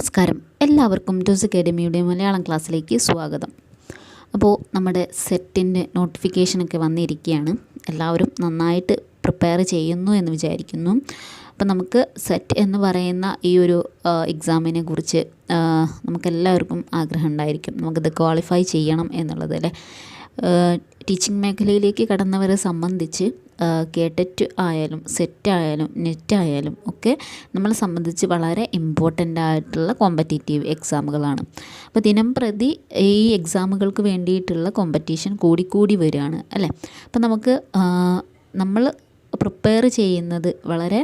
നമസ്കാരം. എല്ലാവർക്കും ജോസ് അക്കാഡമിയുടെ മലയാളം ക്ലാസ്സിലേക്ക് സ്വാഗതം. അപ്പോൾ നമ്മുടെ സെറ്റിന്റെ നോട്ടിഫിക്കേഷനൊക്കെ വന്നിരിക്കുകയാണ്. എല്ലാവരും നന്നായിട്ട് പ്രിപ്പയർ ചെയ്യുന്നു എന്ന് വിചാരിക്കുന്നു. അപ്പം നമുക്ക് സെറ്റ് എന്ന് പറയുന്ന ഈ ഒരു എക്സാമിനെ കുറിച്ച് നമുക്കെല്ലാവർക്കും ആഗ്രഹം ഉണ്ടായിരിക്കും. നമുക്കിത് ക്വാളിഫൈ ചെയ്യണം എന്നുള്ളത് അല്ലേ? ടീച്ചിങ് മേഖലയിലേക്ക് കടന്നവരെ സംബന്ധിച്ച് കേട്ടറ്റ് ആയാലും സെറ്റ് ആയാലും നെറ്റ് ആയാലും ഒക്കെ നമ്മളെ സംബന്ധിച്ച് വളരെ ഇമ്പോർട്ടന്റ് ആയിട്ടുള്ള കോമ്പറ്റേറ്റീവ് എക്സാമുകളാണ് അപ്പോൾ ദിനം പ്രതി ഈ എക്സാമുകൾക്ക് വേണ്ടിയിട്ടുള്ള കോമ്പറ്റീഷൻ കൂടിക്കൂടി വരികയാണ് അല്ലേ? അപ്പം നമുക്ക് നമ്മൾ പ്രിപ്പയർ ചെയ്യുന്നത് വളരെ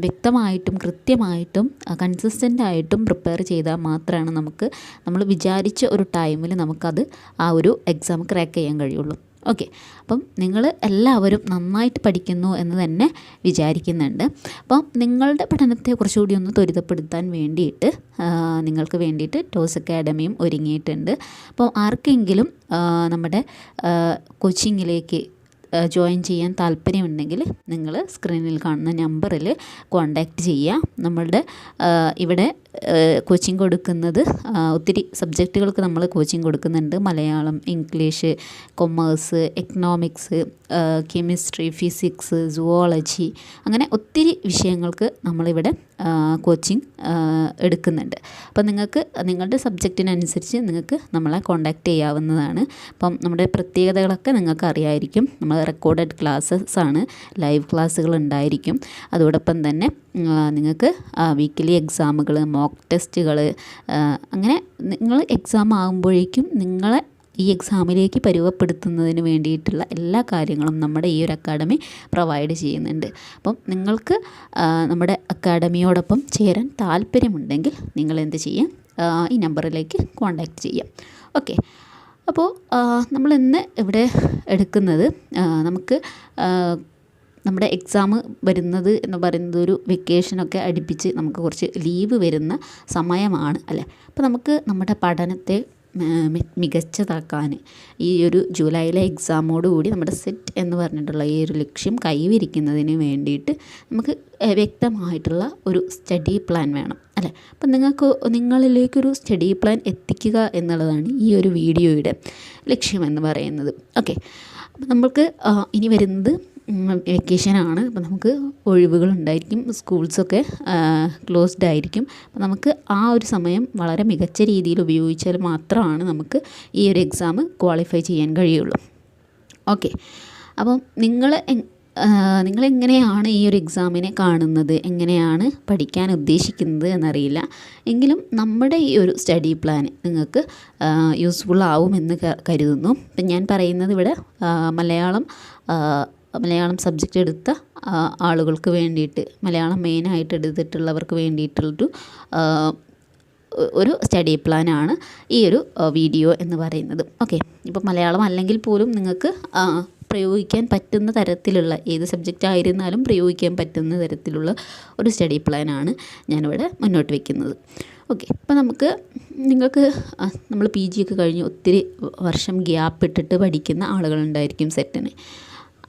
വ്യക്തമായിട്ടും കൃത്യമായിട്ടും കൺസിസ്റ്റന്റ് ആയിട്ടും പ്രിപ്പയർ ചെയ്താൽ മാത്രമാണ് നമുക്ക് നമ്മൾ വിചാരിച്ച ഒരു ടൈമിൽ നമുക്കത് ആ ഒരു എക്സാം ക്രാക്ക് ചെയ്യാൻ കഴിയുള്ളൂ. ഓക്കെ. അപ്പം നിങ്ങൾ എല്ലാവരും നന്നായിട്ട് പഠിക്കുന്നു എന്ന് തന്നെ വിചാരിക്കുന്നുണ്ട്. അപ്പം നിങ്ങളുടെ പഠനത്തെ കുറച്ചുകൂടി ഒന്ന് ത്വരിതപ്പെടുത്താൻ വേണ്ടിയിട്ട് നിങ്ങൾക്ക് വേണ്ടിയിട്ട് ടോസ് അക്കാഡമിയും ഒരുങ്ങിയിട്ടുണ്ട്. അപ്പോൾ ആർക്കെങ്കിലും നമ്മുടെ കോച്ചിങ്ങിലേക്ക് ജോയിൻ ചെയ്യാൻ താല്പര്യമുണ്ടെങ്കിൽ നിങ്ങൾ സ്ക്രീനിൽ കാണുന്ന നമ്പറിൽ കോണ്ടാക്റ്റ് ചെയ്യുക നമ്മളുടെ ഇവിടെ കോച്ചിങ് കൊടുക്കുന്നത് ഒത്തിരി സബ്ജക്റ്റുകൾക്ക് നമ്മൾ കോച്ചിങ് കൊടുക്കുന്നുണ്ട്. Malayalam English commerce economics chemistry physics zoology അങ്ങനെ ഒത്തിരി വിഷയങ്ങൾക്ക് നമ്മളിവിടെ കോച്ചിങ് എടുക്കുന്നുണ്ട്. അപ്പം നിങ്ങൾക്ക് നിങ്ങളുടെ സബ്ജക്റ്റിനനുസരിച്ച് നിങ്ങൾക്ക് നമ്മളെ കോണ്ടാക്റ്റ് ചെയ്യാവുന്നതാണ്. അപ്പം നമ്മുടെ പ്രത്യേകതകളൊക്കെ നിങ്ങൾക്ക് അറിയായിരിക്കും. നമ്മൾ റെക്കോർഡഡ് ക്ലാസ്സസ് ആണ് ലൈവ് ക്ലാസ്സുകൾ ഉണ്ടായിരിക്കും. അതോടൊപ്പം തന്നെ നിങ്ങൾക്ക് വീക്കിലി എക്സാമുകൾ ടെസ്റ്റുകൾ അങ്ങനെ നിങ്ങൾ എക്സാം ആകുമ്പോഴേക്കും നിങ്ങളെ ഈ എക്സാമിലേക്ക് പരുവപ്പെടുത്തുന്നതിന് വേണ്ടിയിട്ടുള്ള എല്ലാ കാര്യങ്ങളും നമ്മുടെ ഈ ഒരു അക്കാഡമി പ്രൊവൈഡ് ചെയ്യുന്നുണ്ട്. അപ്പം നിങ്ങൾക്ക് നമ്മുടെ അക്കാഡമിയോടൊപ്പം ചേരാൻ താല്പര്യമുണ്ടെങ്കിൽ നിങ്ങൾ എന്ത് ചെയ്യാം? ഈ നമ്പറിലേക്ക് കോൺടാക്റ്റ് ചെയ്യാം. ഓക്കെ അപ്പോൾ നമ്മൾ ഇന്ന് ഇവിടെ എടുക്കുന്നത് നമുക്ക് നമ്മുടെ എക്സാം വരുന്നത് എന്ന് പറയുന്നത് ഒരു വെക്കേഷനൊക്കെ അടുപ്പിച്ച് നമുക്ക് കുറച്ച് ലീവ് വരുന്ന സമയമാണ് അല്ലേ? അപ്പോൾ നമുക്ക് നമ്മുടെ പഠനത്തെ മികച്ചതാക്കാൻ ഈ ഒരു ജൂലൈയിലെ എക്സാമോട് കൂടി നമ്മുടെ സെറ്റ് എന്ന് പറഞ്ഞിട്ടുള്ള ഈ ഒരു ലക്ഷ്യം കൈവരിക്കുന്നതിന് വേണ്ടിയിട്ട് നമുക്ക് വ്യക്തമായിട്ടുള്ള ഒരു സ്റ്റഡി പ്ലാൻ വേണം അല്ലേ? അപ്പം നിങ്ങൾക്ക് നിങ്ങളിലേക്കൊരു സ്റ്റഡി പ്ലാൻ എത്തിക്കുക എന്നുള്ളതാണ് ഈ ഒരു വീഡിയോയുടെ ലക്ഷ്യമെന്ന് പറയുന്നത്. ഓക്കെ അപ്പം നമ്മൾക്ക് ഇനി വരുന്നത് വെക്കേഷനാണ് അപ്പോൾ നമുക്ക് ഒഴിവുകളുണ്ടായിരിക്കും. സ്കൂൾസൊക്കെ ക്ലോസ്ഡ് ആയിരിക്കും. അപ്പോൾ നമുക്ക് ആ ഒരു സമയം വളരെ മികച്ച രീതിയിൽ ഉപയോഗിച്ചാൽ മാത്രമാണ് നമുക്ക് ഈ ഒരു എക്സാം ക്വാളിഫൈ ചെയ്യാൻ കഴിയുള്ളൂ. ഓക്കെ അപ്പം നിങ്ങൾ നിങ്ങളെങ്ങനെയാണ് ഈ ഒരു എക്സാമിനെ കാണുന്നത്? എങ്ങനെയാണ് പഠിക്കാൻ ഉദ്ദേശിക്കുന്നത് എന്നറിയില്ല. എങ്കിലും നമ്മുടെ ഈ ഒരു സ്റ്റഡി പ്ലാൻ നിങ്ങൾക്ക് യൂസ്ഫുൾ ആവുമെന്ന് കരുതുന്നു. ഇപ്പം ഞാൻ പറയുന്നത് ഇവിടെ മലയാളം മലയാളം സബ്ജക്റ്റ് എടുത്ത ആളുകൾക്ക് വേണ്ടിയിട്ട് മലയാളം മെയിനായിട്ട് എടുത്തിട്ടുള്ളവർക്ക് വേണ്ടിയിട്ടുള്ളൊരു ഒരു സ്റ്റഡി പ്ലാനാണ് ഈ ഒരു വീഡിയോ എന്ന് പറയുന്നത്. ഓക്കെ ഇപ്പോൾ മലയാളം അല്ലെങ്കിൽ പോലും നിങ്ങൾക്ക് പ്രയോഗിക്കാൻ പറ്റുന്ന തരത്തിലുള്ള ഏത് സബ്ജക്റ്റ് ആയിരുന്നാലും പ്രയോഗിക്കാൻ പറ്റുന്ന തരത്തിലുള്ള ഒരു സ്റ്റഡി പ്ലാനാണ് ഞാനിവിടെ മുന്നോട്ട് വയ്ക്കുന്നത് ഓക്കെ അപ്പോൾ നമുക്ക് നിങ്ങൾക്ക് നമ്മൾ പി ജി ഒക്കെ കഴിഞ്ഞ് ഒത്തിരി വർഷം ഗ്യാപ്പ് ഇട്ടിട്ട് പഠിക്കുന്ന ആളുകളുണ്ടായിരിക്കും സെറ്റിന്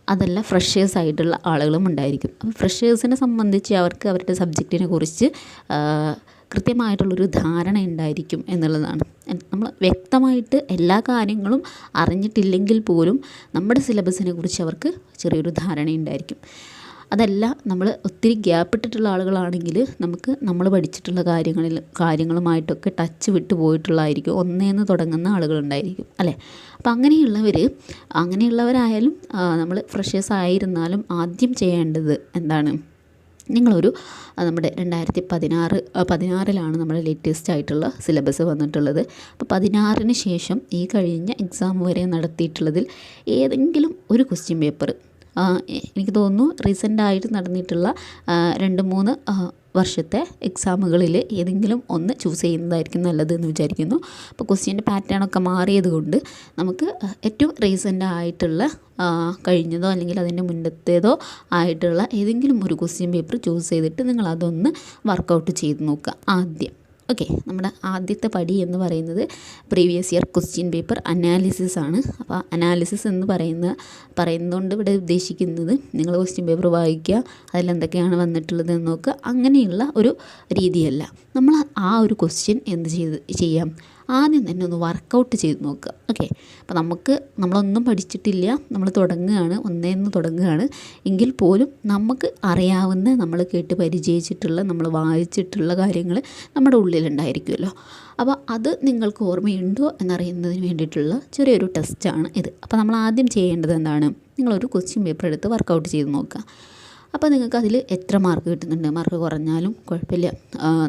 അതല്ല ഫ്രഷേഴ്സ് ആയിട്ടുള്ള ആളുകളും ഉണ്ടായിരിക്കും. അപ്പോൾ ഫ്രഷേഴ്സിനെ സംബന്ധിച്ച് അവർക്ക് അവരുടെ സബ്ജക്റ്റിനെ കുറിച്ച് കൃത്യമായിട്ടുള്ളൊരു ധാരണ ഉണ്ടായിരിക്കും എന്നുള്ളതാണ്. നമ്മൾ വ്യക്തമായിട്ട് എല്ലാ കാര്യങ്ങളും അറിഞ്ഞിട്ടില്ലെങ്കിൽ പോലും നമ്മുടെ സിലബസിനെ കുറിച്ച് അവർക്ക് ചെറിയൊരു ധാരണ ഉണ്ടായിരിക്കും. അതല്ല നമ്മൾ ഒത്തിരി ഗ്യാപ്പ് ഇട്ടിട്ടുള്ള ആളുകളാണെങ്കിൽ നമുക്ക് നമ്മൾ പഠിച്ചിട്ടുള്ള കാര്യങ്ങളിൽ കാര്യങ്ങളുമായിട്ടൊക്കെ ടച്ച് വിട്ടു പോയിട്ടുള്ളതായിരിക്കും ഒന്നേന്ന് തുടങ്ങുന്ന ആളുകളുണ്ടായിരിക്കും അല്ലേ? അപ്പം അങ്ങനെയുള്ളവർ അങ്ങനെയുള്ളവരായാലും നമ്മൾ ഫ്രഷേഴ്സ് ആയിരുന്നാലും ആദ്യം ചെയ്യേണ്ടത് എന്താണ്? നിങ്ങളൊരു നമ്മുടെ രണ്ടായിരത്തി പതിനാറ് പതിനാറിലാണ് നമ്മുടെ ലേറ്റസ്റ്റ് ആയിട്ടുള്ള സിലബസ് വന്നിട്ടുള്ളത്. അപ്പോൾ പതിനാറിന് ശേഷം ഈ കഴിഞ്ഞ എക്സാം വരെ നടത്തിയിട്ടുള്ളതിൽ ഏതെങ്കിലും ഒരു ക്വസ്റ്റ്യൻ പേപ്പർ എനിക്ക് തോന്നുന്നു റീസെന്റായിട്ട് നടന്നിട്ടുള്ള രണ്ട് മൂന്ന് വർഷത്തെ എക്സാമുകളിൽ ഏതെങ്കിലും ഒന്ന് ചൂസ് ചെയ്യുന്നതായിരിക്കും നല്ലത് എന്ന് വിചാരിക്കുന്നു. അപ്പോൾ ക്വസ്റ്റ്യന്റെ പാറ്റേൺ ഒക്കെ മാറിയത് കൊണ്ട് നമുക്ക് ഏറ്റവും റീസെന്റ് ആയിട്ടുള്ള കഴിഞ്ഞതോ അല്ലെങ്കിൽ അതിന്റെ മുന്നത്തേതോ ആയിട്ടുള്ള ഏതെങ്കിലും ഒരു ക്വസ്റ്റ്യൻ പേപ്പർ ചൂസ് ചെയ്തിട്ട് നിങ്ങൾ അതൊന്ന് വർക്കൗട്ട് ചെയ്ത് നോക്കുക ആദ്യം. ഓക്കെ നമ്മുടെ ആദ്യത്തെ പടി എന്ന് പറയുന്നത് previous year question paper analysis ആണ്. അപ്പോൾ അനാലിസിസ് എന്ന് പറയുന്ന പറയുന്നതുകൊണ്ട് ഇവിടെ ഉദ്ദേശിക്കുന്നത് നിങ്ങൾ ക്വസ്റ്റ്യൻ പേപ്പർ വായിക്കുക അതിലെന്തൊക്കെയാണ് വന്നിട്ടുള്ളത് എന്ന് നോക്കുക അങ്ങനെയുള്ള ഒരു രീതിയല്ല. നമ്മൾ ആ ഒരു ക്വസ്റ്റ്യൻ എന്ത് ചെയ്ത് ചെയ്യാം? ആദ്യം തന്നെ ഒന്ന് വർക്കൗട്ട് ചെയ്ത് നോക്കുക. ഓക്കെ അപ്പോൾ നമുക്ക് നമ്മളൊന്നും പഠിച്ചിട്ടില്ല. നമ്മൾ തുടങ്ങുകയാണ്. ഒന്നേന്ന് തുടങ്ങുകയാണ്. എങ്കിൽ പോലും നമുക്ക് അറിയാവുന്ന നമ്മൾ കേട്ട് പരിചയിച്ചിട്ടുള്ള നമ്മൾ വായിച്ചിട്ടുള്ള കാര്യങ്ങൾ നമ്മുടെ ഉള്ളിലുണ്ടായിരിക്കുമല്ലോ. അപ്പോൾ അത് നിങ്ങൾക്ക് ഓർമ്മയുണ്ടോ എന്നറിയുന്നതിന് വേണ്ടിയിട്ടുള്ള ചെറിയൊരു ടെസ്റ്റാണ് ഇത്. അപ്പോൾ നമ്മൾ ആദ്യം ചെയ്യേണ്ടത് എന്താണ്? നിങ്ങളൊരു ക്വസ്റ്റ്യൻ പേപ്പർ എടുത്ത് വർക്കൗട്ട് ചെയ്ത് നോക്കുക. അപ്പോൾ നിങ്ങൾക്ക് അതിൽ എത്ര മാർക്ക് കിട്ടുന്നുണ്ട്? മാർക്ക് കുറഞ്ഞാലും കുഴപ്പമില്ല.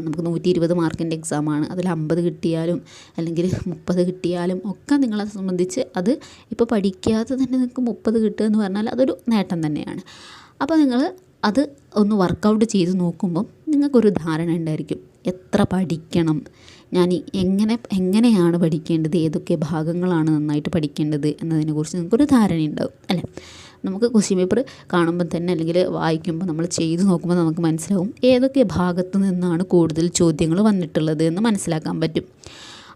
നമുക്ക് നൂറ്റി ഇരുപത് മാർക്കിന്റെ എക്സാമാണ് അതിൽ അമ്പത് കിട്ടിയാലും അല്ലെങ്കിൽ മുപ്പത് കിട്ടിയാലും ഒക്കെ നിങ്ങളെ സംബന്ധിച്ച് അത് ഇപ്പോൾ പഠിക്കാതെ തന്നെ നിങ്ങൾക്ക് മുപ്പത് കിട്ടുക എന്ന് പറഞ്ഞാൽ അതൊരു നേട്ടം തന്നെയാണ്. അപ്പോൾ നിങ്ങൾ അത് ഒന്ന് വർക്കൗട്ട് ചെയ്ത് നോക്കുമ്പം നിങ്ങൾക്കൊരു ധാരണ ഉണ്ടായിരിക്കും. എത്ര പഠിക്കണം? ഞാൻ എങ്ങനെ എങ്ങനെയാണ് പഠിക്കേണ്ടത്? ഏതൊക്കെ ഭാഗങ്ങളാണ് നന്നായിട്ട് പഠിക്കേണ്ടത് എന്നതിനെക്കുറിച്ച് നിങ്ങൾക്കൊരു ധാരണയുണ്ടാവും അല്ലേ? നമുക്ക് ക്വസ്റ്റ്യൻ പേപ്പർ കാണുമ്പോൾ തന്നെ അല്ലെങ്കിൽ വായിക്കുമ്പോൾ നമ്മൾ ചെയ്തു നോക്കുമ്പോൾ നമുക്ക് മനസ്സിലാവും ഏതൊക്കെ ഭാഗത്ത് നിന്നാണ് കൂടുതൽ ചോദ്യങ്ങൾ വന്നിട്ടുള്ളത് എന്ന് മനസ്സിലാക്കാൻ പറ്റും.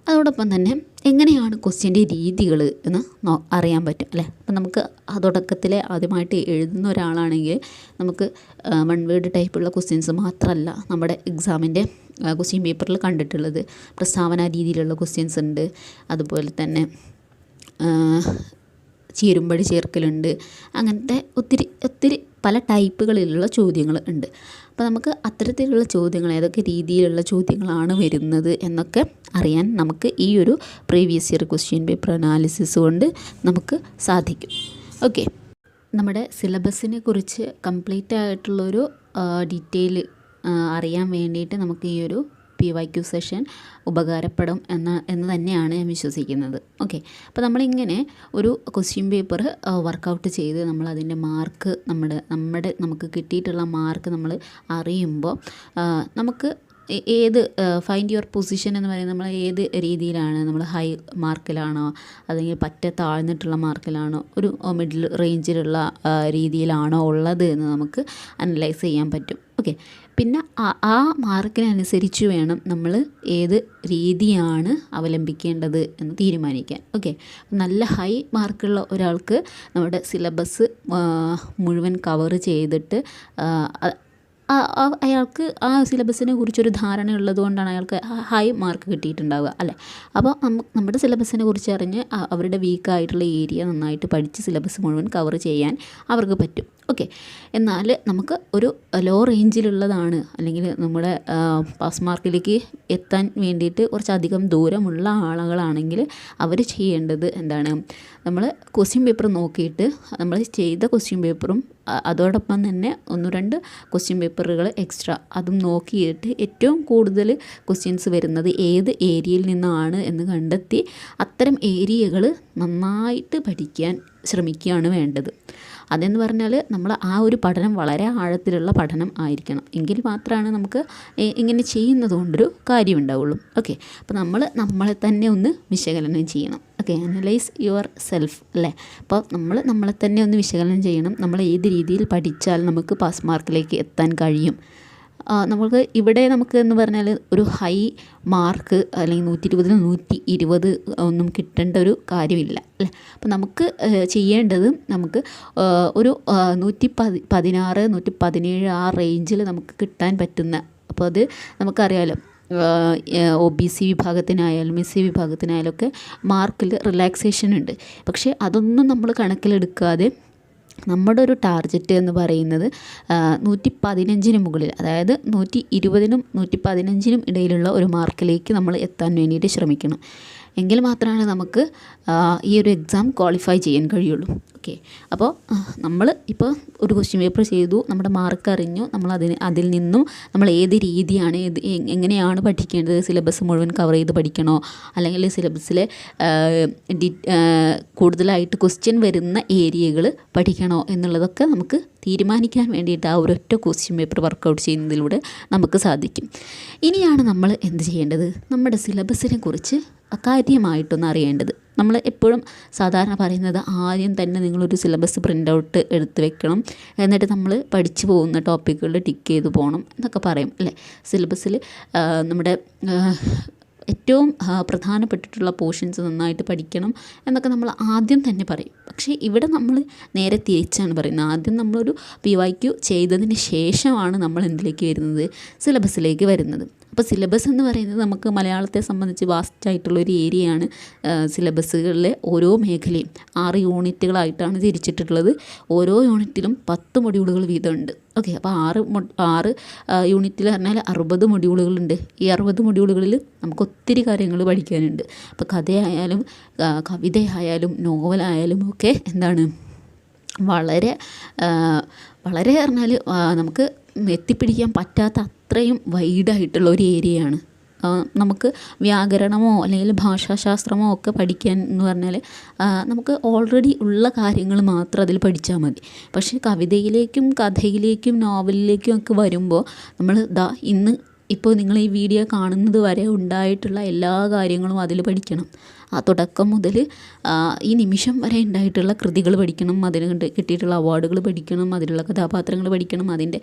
അതോടൊപ്പം തന്നെ എങ്ങനെയാണ് ക്വസ്റ്റ്യന്റെ രീതികൾ എന്ന് അറിയാൻ പറ്റും അല്ലേ? അപ്പം നമുക്ക് തുടക്കത്തിലെ ആദ്യമായിട്ട് എഴുതുന്ന ഒരാളാണെങ്കിൽ നമുക്ക് വൺ വേർഡ് ടൈപ്പുള്ള ക്വസ്റ്റ്യൻസ് മാത്രമല്ല നമ്മുടെ എക്സാമിന്റെ ക്വസ്റ്റ്യൻ പേപ്പറിൽ കണ്ടിട്ടുള്ളത്. പ്രസ്താവന രീതിയിലുള്ള ക്വസ്റ്റ്യൻസ് ഉണ്ട്. അതുപോലെ തന്നെ ചേരുംപടി ചേർക്കലുണ്ട്. അങ്ങനത്തെ ഒത്തിരി ഒത്തിരി പല ടൈപ്പുകളിലുള്ള ചോദ്യങ്ങൾ ഉണ്ട്. അപ്പോൾ നമുക്ക് അത്തരത്തിലുള്ള ചോദ്യങ്ങൾ ഏതൊക്കെ രീതിയിലുള്ള ചോദ്യങ്ങളാണ് വരുന്നത് എന്നൊക്കെ അറിയാൻ നമുക്ക് ഈ ഒരു previous year question paper analysis കൊണ്ട് നമുക്ക് സാധിക്കും. ഓക്കെ നമ്മുടെ സിലബസിനെ കുറിച്ച് കംപ്ലീറ്റ് ആയിട്ടുള്ളൊരു ഡീറ്റെയിൽ അറിയാൻ വേണ്ടിയിട്ട് നമുക്ക് ഈ ഒരു പി വൈ ക്യു സെഷൻ ഉപകാരപ്പെടും എന്ന എന്ന് തന്നെയാണ് ഞാൻ വിശ്വസിക്കുന്നത്. ഓക്കെ. അപ്പോൾ നമ്മളിങ്ങനെ ഒരു ക്വസ്റ്റ്യൻ പേപ്പർ വർക്കൗട്ട് ചെയ്ത് നമ്മൾ അതിന്റെ മാർക്ക് നമ്മുടെ നമ്മുടെ നമുക്ക് കിട്ടിയിട്ടുള്ള മാർക്ക് നമ്മൾ അറിയുമ്പോൾ നമുക്ക് ഏത് ഫൈൻഡ് യുവർ പൊസിഷൻ എന്ന് പറയുന്നത് നമ്മൾ ഏത് രീതിയിലാണ് നമ്മൾ ഹൈ മാർക്കിലാണോ അല്ലെങ്കിൽ പറ്റ താഴ്ന്നിട്ടുള്ള മാർക്കിലാണോ ഒരു മിഡിൽ റേഞ്ചിലുള്ള രീതിയിലാണോ ഉള്ളത് എന്ന് നമുക്ക് അനലൈസ് ചെയ്യാൻ പറ്റും. ഓക്കെ. പിന്നെ ആ മാർക്കിനനുസരിച്ച് വേണം നമ്മൾ ഏത് രീതിയാണ് അവലംബിക്കേണ്ടത് എന്ന് തീരുമാനിക്കാൻ. ഓക്കെ നല്ല ഹൈ മാർക്കുള്ള ഒരാൾക്ക് നമ്മുടെ സിലബസ് മുഴുവൻ കവർ ചെയ്തിട്ട് അയാൾക്ക് ആ സിലബസിനെ കുറിച്ചൊരു ധാരണ ഉള്ളതുകൊണ്ടാണ് അയാൾക്ക് ഹൈ മാർക്ക് കിട്ടിയിട്ടുണ്ടാവുക അല്ലേ? അപ്പോൾ നമ്മുടെ സിലബസിനെ കുറിച്ച് അറിഞ്ഞ് അവരുടെ വീക്കായിട്ടുള്ള ഏരിയ നന്നായിട്ട് പഠിച്ച് സിലബസ് മുഴുവൻ കവർ ചെയ്യാൻ അവർക്ക് പറ്റും. ഓക്കെ എന്നാൽ നമുക്ക് ഒരു ലോ റേഞ്ചിലുള്ളതാണ് അല്ലെങ്കിൽ നമ്മുടെ പാസ് മാർക്കിലേക്ക് എത്താൻ വേണ്ടിയിട്ട് കുറച്ചധികം ദൂരമുള്ള ആളുകളാണെങ്കിൽ അവർ ചെയ്യേണ്ടത് എന്താണ്? നമ്മൾ ക്വസ്റ്റ്യൻ പേപ്പർ നോക്കിയിട്ട് നമ്മൾ ചെയ്ത ക്വസ്റ്റ്യൻ പേപ്പറും അതോടൊപ്പം തന്നെ ഒന്ന് രണ്ട് ക്വസ്റ്റ്യൻ പേപ്പറുകൾ എക്സ്ട്രാ അതും നോക്കിയിട്ട് ഏറ്റവും കൂടുതൽ ക്വസ്റ്റ്യൻസ് വരുന്നത് ഏത് ഏരിയയിൽ നിന്നാണ് എന്ന് കണ്ടെത്തി അത്തരം ഏരിയകൾ നന്നായിട്ട് പഠിക്കാൻ ശ്രമിക്കുകയാണ് വേണ്ടത്. അതെന്ന് പറഞ്ഞാൽ നമ്മൾ ആ ഒരു പഠനം വളരെ ആഴത്തിലുള്ള പഠനം ആയിരിക്കണം. എങ്കിൽ മാത്രമാണ് നമുക്ക് ഇങ്ങനെ ചെയ്യുന്നത് കൊണ്ടൊരു കാര്യം ഉണ്ടാവുള്ളൂ ഓക്കെ? അപ്പോൾ നമ്മൾ നമ്മളെ തന്നെ ഒന്ന് വിശകലനം ചെയ്യണം. ഓക്കെ? അനലൈസ് യുവർ സെൽഫ് അല്ലേ? അപ്പോൾ നമ്മൾ നമ്മളെ തന്നെ ഒന്ന് വിശകലനം ചെയ്യണം. നമ്മൾ ഏത് രീതിയിൽ പഠിച്ചാൽ നമുക്ക് പാസ് മാർക്കിലേക്ക് എത്താൻ കഴിയും? നമുക്ക് ഇവിടെ നമുക്ക് എന്ന് പറഞ്ഞാൽ ഒരു ഹൈ മാർക്ക് അല്ലെങ്കിൽ നൂറ്റി ഇരുപതിൽ നൂറ്റി ഇരുപത് ഒന്നും കിട്ടേണ്ട ഒരു കാര്യമില്ല അല്ലേ? അപ്പം നമുക്ക് ചെയ്യേണ്ടത് നമുക്ക് ഒരു നൂറ്റി പതി പതിനാറ് നൂറ്റി പതിനേഴ് ആ റേഞ്ചിൽ നമുക്ക് കിട്ടാൻ പറ്റുന്ന അപ്പോൾ അത് നമുക്കറിയാലോ ഒ ബി സി വിഭാഗത്തിനായാലും എസ് സി വിഭാഗത്തിനായാലും ഒക്കെ മാർക്കിൽ റിലാക്സേഷൻ ഉണ്ട്. പക്ഷേ അതൊന്നും നമ്മൾ കണക്കിലെടുക്കാതെ നമ്മുടെ ഒരു ടാർജറ്റ് എന്ന് പറയുന്നത് നൂറ്റി പതിനഞ്ചിന് മുകളിൽ അതായത് നൂറ്റി ഇരുപതിനും നൂറ്റി പതിനഞ്ചിനും ഇടയിലുള്ള ഒരു മാർക്കിലേക്ക് നമ്മൾ എത്താൻ വേണ്ടിയിട്ട് ശ്രമിക്കണം. എങ്കിൽ മാത്രമാണ് നമുക്ക് ഈ ഒരു എക്സാം ക്വാളിഫൈ ചെയ്യാൻ കഴിയുള്ളൂ. ഓക്കെ. അപ്പോൾ നമ്മൾ ഇപ്പോൾ ഒരു ക്വസ്റ്റ്യൻ പേപ്പർ ചെയ്തു നമ്മുടെ മാർക്ക് അറിഞ്ഞു നമ്മൾ അതിന് അതിൽ നിന്നും നമ്മൾ ഏത് രീതിയാണ് ഏത് എങ്ങനെയാണ് പഠിക്കേണ്ടത് സിലബസ് മുഴുവൻ കവർ ചെയ്ത് പഠിക്കണോ അല്ലെങ്കിൽ സിലബസിലെ കൂടുതലായിട്ട് ക്വസ്റ്റ്യൻ വരുന്ന ഏരിയകൾ പഠിക്കണോ എന്നുള്ളതൊക്കെ നമുക്ക് തീരുമാനിക്കാൻ വേണ്ടിയിട്ട് ആ ഒരൊറ്റ ക്വസ്റ്റ്യൻ പേപ്പർ വർക്കൗട്ട് ചെയ്യുന്നതിലൂടെ നമുക്ക് സാധിക്കും. ഇനിയാണ് നമ്മൾ എന്ത് ചെയ്യേണ്ടത്? നമ്മുടെ സിലബസിനെ കുറിച്ച് കാര്യമായിട്ടൊന്ന് അറിയേണ്ടത്. നമ്മൾ എപ്പോഴും സാധാരണ പറയുന്നത് ആദ്യം തന്നെ നിങ്ങളൊരു സിലബസ് പ്രിന്റ് ഔട്ട് എടുത്ത് വെക്കണം. എന്നിട്ട് നമ്മൾ പഠിച്ചു പോകുന്ന ടോപ്പിക്കുകൾ ടിക്ക് ചെയ്ത് പോകണം എന്നൊക്കെ പറയും അല്ലേ? സിലബസിൽ നമ്മുടെ ഏറ്റവും പ്രധാനപ്പെട്ടിട്ടുള്ള പോർഷൻസ് നന്നായിട്ട് പഠിക്കണം എന്നൊക്കെ നമ്മൾ ആദ്യം തന്നെ പറയും. പക്ഷേ ഇവിടെ നമ്മൾ നേരെ തിരിച്ചാണ് പറയുന്നത്. ആദ്യം നമ്മളൊരു പി വൈ ക്യു ചെയ്തതിന് ശേഷമാണ് നമ്മൾ എന്തിലേക്ക് വരുന്നത്? സിലബസിലേക്ക് വരുന്നത്. അപ്പോൾ സിലബസ് എന്ന് പറയുന്നത് നമുക്ക് മലയാളത്തെ സംബന്ധിച്ച് വാസ്റ്റ് ആയിട്ടുള്ള ഒരു ഏരിയയാണ് സിലബസുകളിലെ ഓരോ മേഖലയും ആറ് യൂണിറ്റുകളായിട്ടാണ് തിരിച്ചിട്ടുള്ളത്. ഓരോ യൂണിറ്റിലും പത്ത് മൊഡ്യൂളുകൾ വീതമുണ്ട്. ഓക്കെ അപ്പോൾ ആറ് ആറ് യൂണിറ്റിൽ പറഞ്ഞാൽ അറുപത് മൊഡ്യൂളുകളുണ്ട്. ഈ അറുപത് മൊഡ്യൂളുകളിൽ നമുക്ക് ഒത്തിരി കാര്യങ്ങൾ പഠിക്കാനുണ്ട്. അപ്പോൾ കഥയായാലും കവിതയായാലും നോവലായാലും ഒക്കെ എന്താണ് വളരെ വളരെ പറഞ്ഞാൽ നമുക്ക് എത്തിപ്പിടിക്കാൻ പറ്റാത്ത അത്രയും വൈഡായിട്ടുള്ള ഒരു ഏരിയയാണ്. നമുക്ക് വ്യാകരണമോ അല്ലെങ്കിൽ ഭാഷാശാസ്ത്രമോ ഒക്കെ പഠിക്കാൻ എന്ന് പറഞ്ഞാൽ നമുക്ക് ഓൾറെഡി ഉള്ള കാര്യങ്ങൾ മാത്രം അതിൽ പഠിച്ചാൽ മതി. പക്ഷേ കവിതയിലേക്കും കഥയിലേക്കും നോവലിലേക്കും ഒക്കെ വരുമ്പോൾ നമ്മൾ ദാ ഇന്ന് ഇപ്പോൾ നിങ്ങൾ ഈ വീഡിയോ കാണുന്നത് വരെ ഉണ്ടായിട്ടുള്ള എല്ലാ കാര്യങ്ങളും അതിൽ പഠിക്കണം. തുടക്കം മുതൽ ഈ നിമിഷം വരെ ഉണ്ടായിട്ടുള്ള കൃതികൾ പഠിക്കണം അതിന് കിട്ടിയിട്ടുള്ള അവാർഡുകൾ പഠിക്കണം അതിലുള്ള കഥാപാത്രങ്ങൾ പഠിക്കണം അതിന്റെ